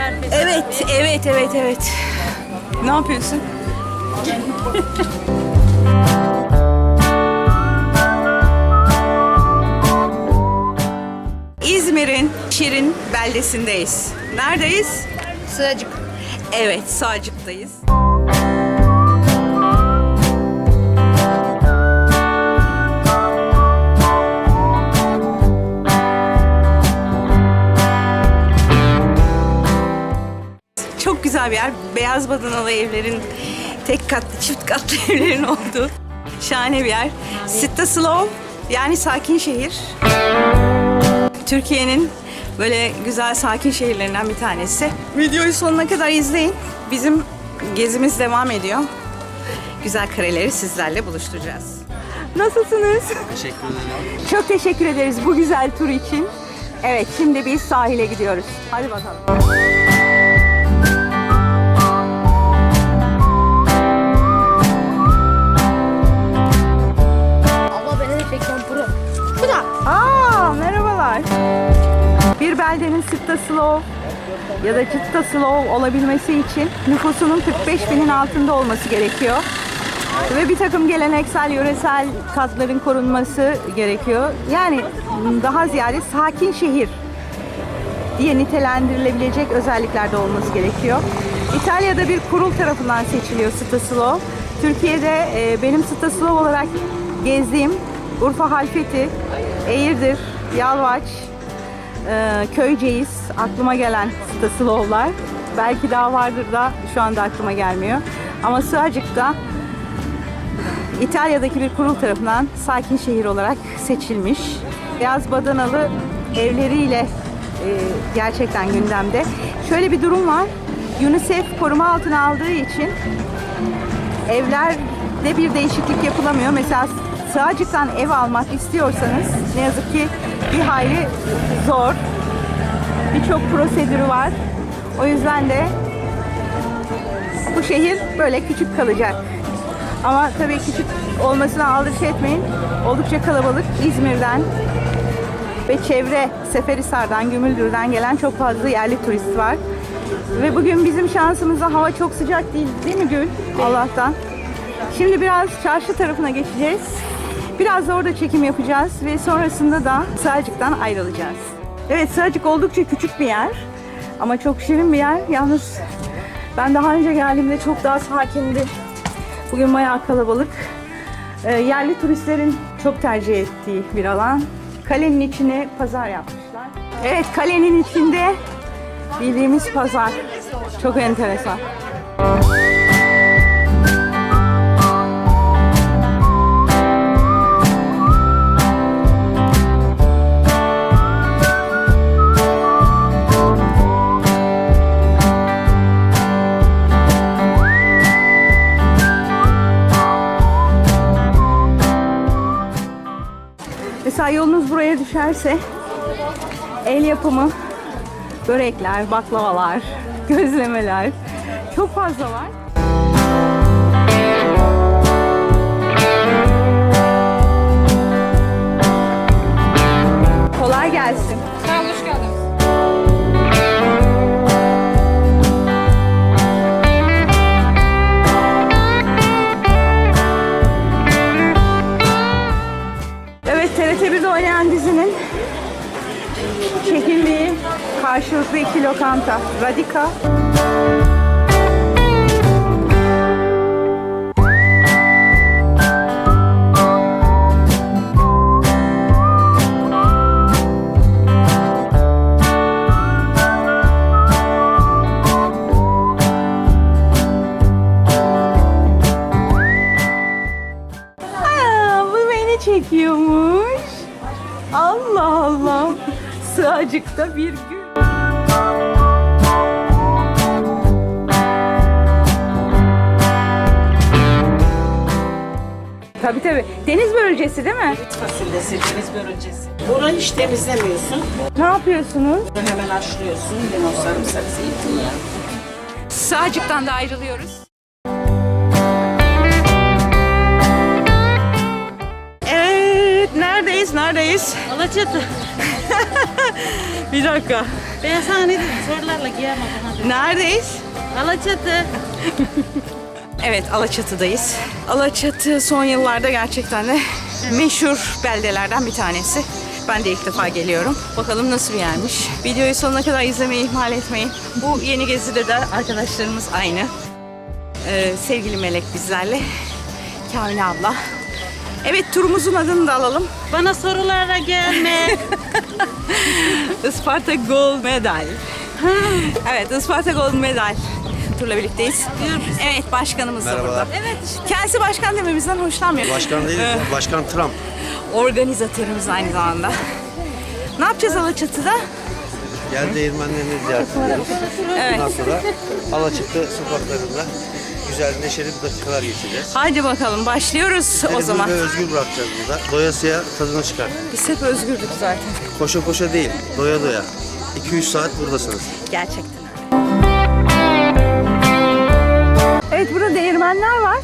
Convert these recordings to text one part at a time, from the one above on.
Herkes Evet, evet, evet, evet. Ne yapıyorsun? İzmir'in Şirin beldesindeyiz. Neredeyiz? Sığacık. Evet, Sağcık'tayız. Güzel bir yer. Beyaz badanalı evlerin tek katlı, çift katlı evlerin olduğu şahane bir yer. Stislav yani sakin şehir. Türkiye'nin böyle güzel sakin şehirlerinden bir tanesi. Videoyu sonuna kadar izleyin. Bizim gezimiz devam ediyor. Güzel kareleri sizlerle buluşturacağız. Nasılsınız? Teşekkür ederim. Çok teşekkür ederiz bu güzel tur için. Evet, şimdi biz sahile gidiyoruz. Hadi bakalım. Slow ya da Citta Slow olabilmesi için nüfusunun 45 binin altında olması gerekiyor. Ve bir takım geleneksel, yöresel tatların korunması gerekiyor. Yani daha ziyade sakin şehir diye nitelendirilebilecek özelliklerde olması gerekiyor. İtalya'da bir kurul tarafından seçiliyor Stasilo. Türkiye'de e, benim Stasilo olarak gezdiğim Urfa Halfeti, Eğirdir, Yalvaç, e, Köyceğiz aklıma gelen Stasilovlar. Belki daha vardır da şu anda aklıma gelmiyor. Ama Sığacık'ta İtalya'daki bir kurul tarafından sakin şehir olarak seçilmiş. Beyaz badanalı evleriyle e, gerçekten gündemde. Şöyle bir durum var. UNICEF koruma altına aldığı için evlerde bir değişiklik yapılamıyor. Mesela Sığacık'tan ev almak istiyorsanız ne yazık ki bir hayli zor. Birçok prosedürü var. O yüzden de bu şehir böyle küçük kalacak. Ama tabii küçük olmasına aldırış etmeyin. Oldukça kalabalık. İzmir'den ve çevre Seferihisar'dan, Gümüldür'den gelen çok fazla yerli turist var. Ve bugün bizim şansımıza hava çok sıcak değil değil mi Gül? Allah'tan. Şimdi biraz çarşı tarafına geçeceğiz. Biraz da orada çekim yapacağız ve sonrasında da Sığacık'tan ayrılacağız. Evet Sığacık oldukça küçük bir yer ama çok şirin bir yer. Yalnız ben daha önce geldiğimde çok daha sakindi. Bugün bayağı kalabalık. Ee, yerli turistlerin çok tercih ettiği bir alan. Kalenin içine pazar yapmışlar. Evet kalenin içinde bildiğimiz pazar. Çok enteresan. Mesela düşerse el yapımı börekler, baklavalar, gözlemeler çok fazla var. Kolay gelsin. Karşılıklı iki lokanta. Radika. Aa, bu beni çekiyormuş. Allah Allah. Sığacıkta bir gün. Tabii tabii. Deniz börülcesi değil mi? fasulyesi, deniz börülcesi. Burayı hiç temizlemiyorsun. Ne yapıyorsunuz? Hemen haşlıyorsun. Limon, sarımsak, zeytinyağı. Sığacıktan da ayrılıyoruz. Evet, neredeyiz? Neredeyiz? Alaçatı. Bir dakika. Ben sana ne dedim? Sorularla giyemem. Neredeyiz? Alaçatı. Evet Alaçatı'dayız. Alaçatı son yıllarda gerçekten de meşhur beldelerden bir tanesi. Ben de ilk defa geliyorum. Bakalım nasıl bir yermiş. Videoyu sonuna kadar izlemeyi ihmal etmeyin. Bu yeni gezide de arkadaşlarımız aynı. Ee, sevgili Melek bizlerle. Kamil abla. Evet turumuzun adını da alalım. Bana sorularla gelme. Isparta Gold Medal. evet Isparta Gold Medal turla birlikteyiz. Evet başkanımız da burada. Evet Kendisi başkan dememizden hoşlanmıyor. Başkan değil, Başkan Trump. Organizatörümüz aynı zamanda. Ne yapacağız Alaçatı'da? Gel değirmenlerini ziyaret ediyoruz. Ondan sonra Alaçatı sokaklarında güzel neşeli bir dakikalar geçireceğiz. Haydi bakalım başlıyoruz o Seni zaman. böyle özgür bırakacağız burada. Doyasıya tadını çıkar. Biz hep özgürdük zaten. Koşa koşa değil, doya doya. 2-3 saat buradasınız. Gerçekten. Değirmenler var.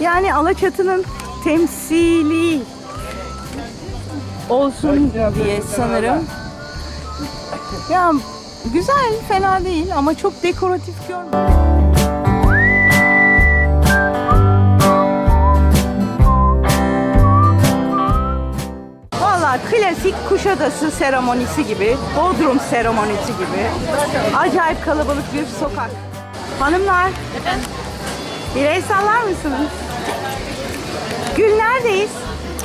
Yani Alaçatı'nın temsili olsun diye sanırım. Ya güzel, fena değil ama çok dekoratif. Valla klasik Kuşadası seremonisi gibi, Bodrum seremonisi gibi. Acayip kalabalık bir sokak. Hanımlar, birey sallar mısınız? Gül neredeyiz?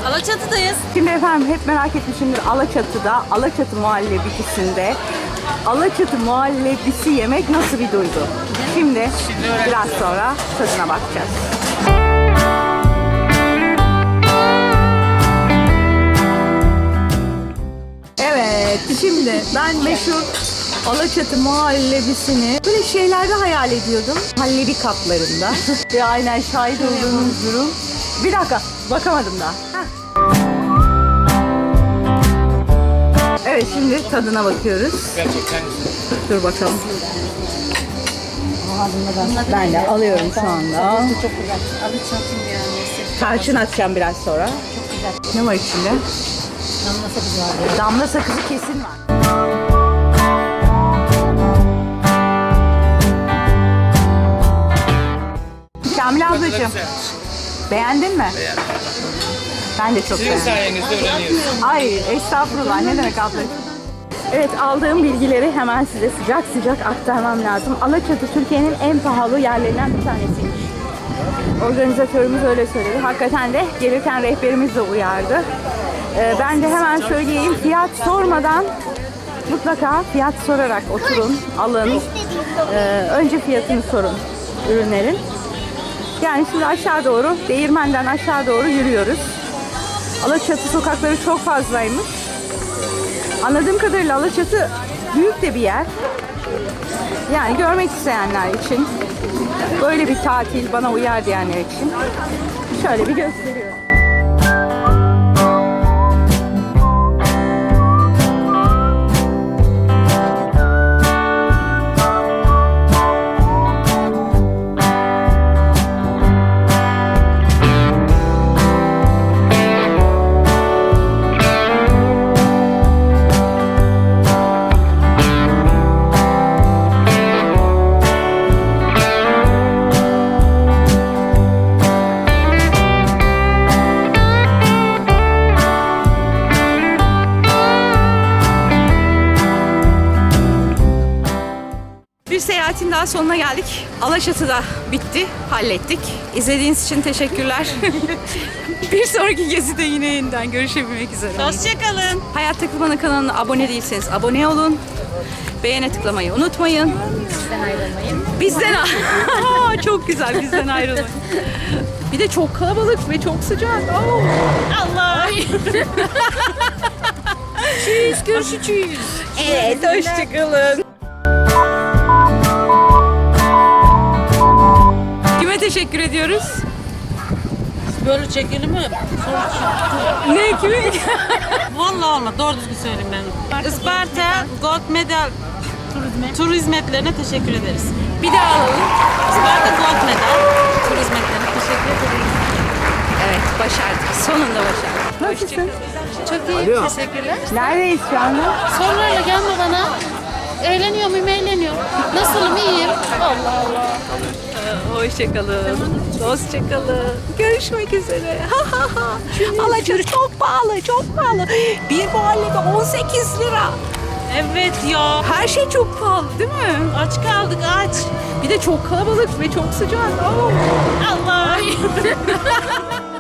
Alaçatı'dayız. Şimdi efendim hep merak etmişimdir Alaçatı'da, Alaçatı muhallebisinde Alaçatı muhallebisi yemek nasıl bir duygu? Şimdi biraz sonra tadına bakacağız. Evet, şimdi ben meşhur Alaçatı muhallebisini böyle şeylerde hayal ediyordum. Muhallebi kaplarında. Ve aynen şahit olduğunuz durum. Bir dakika, bakamadım daha. Heh. Evet, şimdi tadına bakıyoruz. Dur bakalım. Ben de alıyorum şu anda. Çok güzel. Alaçatı yani. Tarçın atacağım biraz sonra. Ne var içinde? Damla sakızı var. Damla sakızı kesin var. Kamil ablacığım. Beğendin mi? Beğendim. Ben de çok Sizin beğendim. sayenizde öğreniyoruz. Ay estağfurullah ne demek ablacığım. Evet aldığım bilgileri hemen size sıcak sıcak aktarmam lazım. Alaçatı Türkiye'nin en pahalı yerlerinden bir tanesiymiş. Organizatörümüz öyle söyledi. Hakikaten de gelirken rehberimiz de uyardı. Ee, ben de hemen söyleyeyim fiyat sormadan mutlaka fiyat sorarak oturun, alın. Ee, önce fiyatını sorun ürünlerin. Yani şimdi aşağı doğru, değirmenden aşağı doğru yürüyoruz. Alaçatı sokakları çok fazlaymış. Anladığım kadarıyla Alaçatı büyük de bir yer. Yani görmek isteyenler için böyle bir tatil bana uyar diyenler için şöyle bir gösteriyorum. Seyahatin daha sonuna geldik. Alaçatı'da bitti, hallettik. İzlediğiniz için teşekkürler. bir sonraki gezide yine yeniden görüşebilmek üzere. Hoşçakalın. Hayat Takılmanı kanalına abone değilseniz abone olun. Beğene tıklamayı unutmayın. Bizden ayrılmayın. Bizden Çok güzel bizden ayrılmayın. Bir de çok kalabalık ve çok sıcak. Oo. Allah. Çüz görüşeceğiz. Evet hoşçakalın. Teşekkür ediyoruz? Böyle çekelim mi? Ne kimi? Vallahi olmaz. Doğru düzgün söyleyeyim ben. Isparta Gold Medal tur hizmetlerine teşekkür ederiz. Bir daha alalım. Isparta Gold Medal tur hizmetlerine teşekkür ederiz. Evet başardık. Sonunda başardık. Nasılsın? Çok iyi. Teşekkürler. Neredeyiz şu anda? Sormayla gelme bana. Eğleniyor muyum? Eğleniyor. Nasılım? İyiyim. Allah Allah. Hoşçakalın. Hoşçakalın. Görüşmek üzere. Alaçatı çok pahalı, çok pahalı. Bir mahallede 18 lira. Evet ya. Her şey çok pahalı değil mi? Aç kaldık aç. Bir de çok kalabalık ve çok sıcak. Oo. Allah.